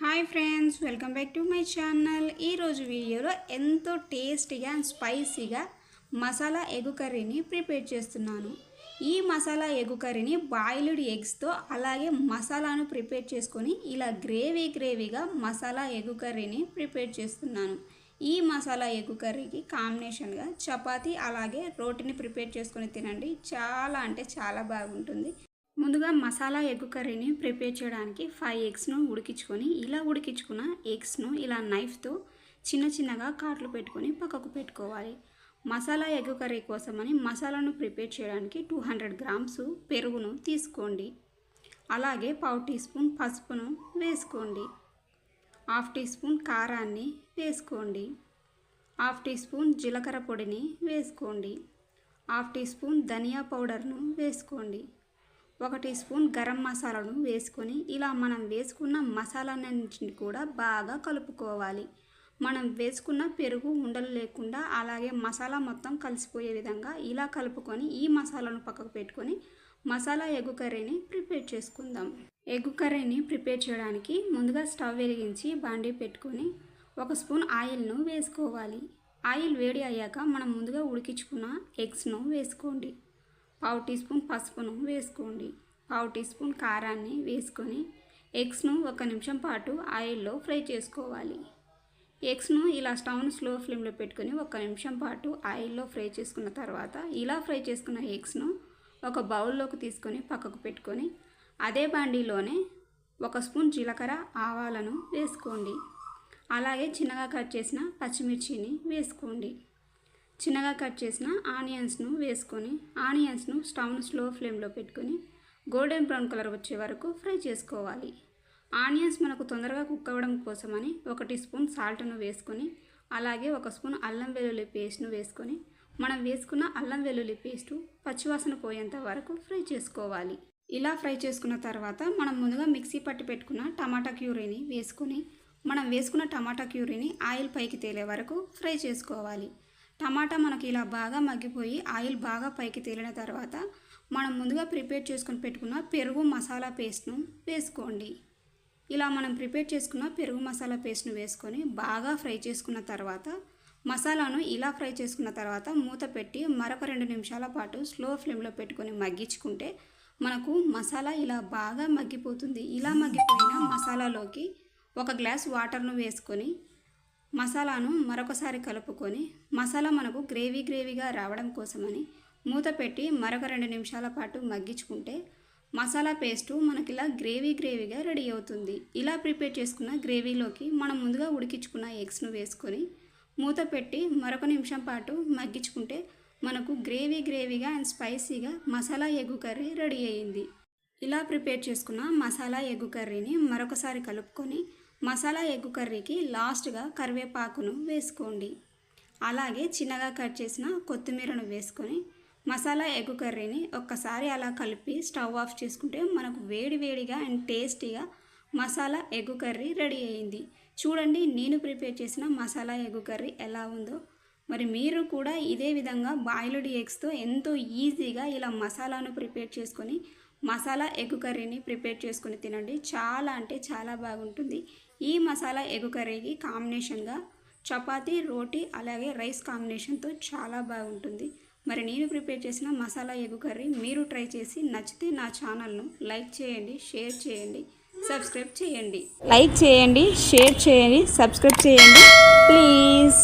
Hi friends welcome back to my channel. ఈరోజు వీడియోలో ఎంతో టేస్టీగా అండ్ స్పైసీగా మసాలా ఎగ్ కర్రీని ప్రిపేర్ చేస్తున్నాను. ఈ మసాలా ఎగ్ కర్రీని బాయిల్డ్ ఎగ్స్తో అలాగే మసాలాను ప్రిపేర్ చేసుకొని ఇలా గ్రేవీ గ్రేవీగా మసాలా ఎగ్ కర్రీని ప్రిపేర్ చేస్తున్నాను. ఈ మసాలా ఎగ్ కర్రీకి కాంబినేషన్గా చపాతీ అలాగే రోటిని ప్రిపేర్ చేసుకొని తినండి. చాలా అంటే చాలా బాగుంటుంది. ముందుగా మసాలా ఎగ్ కర్రీని ప్రిపేర్ చేయడానికి ఫైవ్ ఎగ్స్ను ఉడికించుకొని ఇలా ఉడికించుకున్న ఎగ్స్ను ఇలా నైఫ్తో చిన్న చిన్నగా కాట్లు పెట్టుకొని పక్కకు పెట్టుకోవాలి. మసాలా ఎగ్ కర్రీ కోసమని మసాలాను ప్రిపేర్ చేయడానికి టూ హండ్రెడ్ గ్రామ్స్ పెరుగును తీసుకోండి. అలాగే పావు టీ స్పూన్ పసుపును వేసుకోండి. హాఫ్ టీ స్పూన్ కారాన్ని వేసుకోండి. హాఫ్ టీ స్పూన్ జీలకర్ర పొడిని వేసుకోండి. హాఫ్ టీ స్పూన్ ధనియా పౌడర్ను వేసుకోండి. ఒక టీ స్పూన్ గరం మసాలాను వేసుకొని ఇలా మనం వేసుకున్న మసాలాన్నింటిని కూడా బాగా కలుపుకోవాలి. మనం వేసుకున్న పెరుగు ఉండలు లేకుండా అలాగే మసాలా మొత్తం కలిసిపోయే విధంగా ఇలా కలుపుకొని ఈ మసాలాను పక్కకు పెట్టుకొని మసాలా ఎగ్గు కర్రీని ప్రిపేర్ చేసుకుందాం. ఎగ్గు కర్రీని ప్రిపేర్ చేయడానికి ముందుగా స్టవ్ వెలిగించి బాండీ పెట్టుకొని ఒక స్పూన్ ఆయిల్ను వేసుకోవాలి. ఆయిల్ వేడి అయ్యాక మనం ముందుగా ఉడికించుకున్న ఎగ్స్ను వేసుకోండి. పావు టీ స్పూన్ పసుపును వేసుకోండి. పావు టీ స్పూన్ కారాన్ని వేసుకొని ఎగ్స్ను ఒక నిమిషం పాటు ఆయిల్లో ఫ్రై చేసుకోవాలి. ఎగ్స్ను ఇలా స్టవ్ను స్లో ఫ్లేమ్లో పెట్టుకొని ఒక నిమిషం పాటు ఆయిల్లో ఫ్రై చేసుకున్న తర్వాత ఇలా ఫ్రై చేసుకున్న ఎగ్స్ను ఒక బౌల్లోకి తీసుకొని పక్కకు పెట్టుకొని అదే బాండీలోనే ఒక స్పూన్ జీలకర్ర ఆవాలను వేసుకోండి. అలాగే చిన్నగా కట్ చేసిన పచ్చిమిర్చిని వేసుకోండి. చిన్నగా కట్ చేసిన ఆనియన్స్ను వేసుకొని ఆనియన్స్ను స్టవ్ను స్లో ఫ్లేమ్లో పెట్టుకొని గోల్డెన్ బ్రౌన్ కలర్ వచ్చే వరకు ఫ్రై చేసుకోవాలి. ఆనియన్స్ మనకు తొందరగా కుక్ అవ్వడం కోసమని ఒక టీ స్పూన్ సాల్ట్ను వేసుకొని అలాగే ఒక స్పూన్ అల్లం వెల్లుల్లి పేస్ట్ను వేసుకొని మనం వేసుకున్న అల్లం వెల్లుల్లి పేస్టు పచ్చివాసన పోయేంత వరకు ఫ్రై చేసుకోవాలి. ఇలా ఫ్రై చేసుకున్న తర్వాత మనం ముందుగా మిక్సీ పట్టి పెట్టుకున్న టమాటా క్యూరీని వేసుకొని మనం వేసుకున్న టమాటా క్యూరీని ఆయిల్ పైకి తేలే వరకు ఫ్రై చేసుకోవాలి. టమాటా మనకి ఇలా బాగా మగ్గిపోయి ఆయిల్ బాగా పైకి తేలిన తర్వాత మనం ముందుగా ప్రిపేర్ చేసుకొని పెట్టుకున్న పెరుగు మసాలా పేస్ట్ను వేసుకోండి. ఇలా మనం ప్రిపేర్ చేసుకున్న పెరుగు మసాలా పేస్ట్ను వేసుకొని బాగా ఫ్రై చేసుకున్న తర్వాత మసాలాను ఇలా ఫ్రై చేసుకున్న తర్వాత మూత పెట్టి మరొక రెండు నిమిషాల పాటు స్లో ఫ్లేమ్లో పెట్టుకొని మగ్గించుకుంటే మనకు మసాలా ఇలా బాగా మగ్గిపోతుంది. ఇలా మగ్గిపోయిన మసాలాలోకి ఒక గ్లాస్ వాటర్ను వేసుకొని మసాలాను మరొకసారి కలుపుకొని మసాలా మనకు గ్రేవీ గ్రేవీగా రావడం కోసమని మూత పెట్టి మరొక రెండు నిమిషాల పాటు మగ్గించుకుంటే మసాలా పేస్టు మనకి ఇలా గ్రేవీ గ్రేవీగా రెడీ అవుతుంది. ఇలా ప్రిపేర్ చేసుకున్న గ్రేవీలోకి మనం ముందుగా ఉడికించుకున్న ఎగ్స్ను వేసుకొని మూత పెట్టి మరొక నిమిషం పాటు మగ్గించుకుంటే మనకు గ్రేవీ గ్రేవీగా అండ్ స్పైసీగా మసాలా ఎగ్గు కర్రీ రెడీ అయ్యింది ఇలా ప్రిపేర్ చేసుకున్న మసాలా ఎగ్గు కర్రీని మరొకసారి కలుపుకొని మసాలా ఎగ్గు కర్రీకి లాస్ట్గా కరివేపాకును వేసుకోండి. అలాగే చిన్నగా కట్ చేసిన కొత్తిమీరను వేసుకొని మసాలా ఎగ్గు కర్రీని ఒక్కసారి అలా కలిపి స్టవ్ ఆఫ్ చేసుకుంటే మనకు వేడి వేడిగా అండ్ టేస్టీగా మసాలా ఎగ్గు కర్రీ రెడీ అయింది. చూడండి నేను ప్రిపేర్ చేసిన మసాలా ఎగ్గు కర్రీ ఎలా ఉందో. మరి మీరు కూడా ఇదే విధంగా బాయిల్డ్ ఎగ్స్తో ఎంతో ఈజీగా ఇలా మసాలాను ప్రిపేర్ చేసుకొని మసాలా ఎగ్ కర్రీని ప్రిపేర్ చేసుకొని తినండి. చాలా అంటే చాలా బాగుంటుంది. ఈ మసాలా ఎగ్ కర్రీకి కాంబినేషన్గా చపాతీ రోటీ అలాగే రైస్ కాంబినేషన్తో చాలా బాగుంటుంది. మరి నేను ప్రిపేర్ చేసిన మసాలా ఎగ్ కర్రీ మీరు ట్రై చేసి నచ్చితే నా ఛానల్ను లైక్ చేయండి షేర్ చేయండి సబ్స్క్రైబ్ చేయండి. లైక్ చేయండి షేర్ చేయండి సబ్స్క్రైబ్ చేయండి. ప్లీజ్.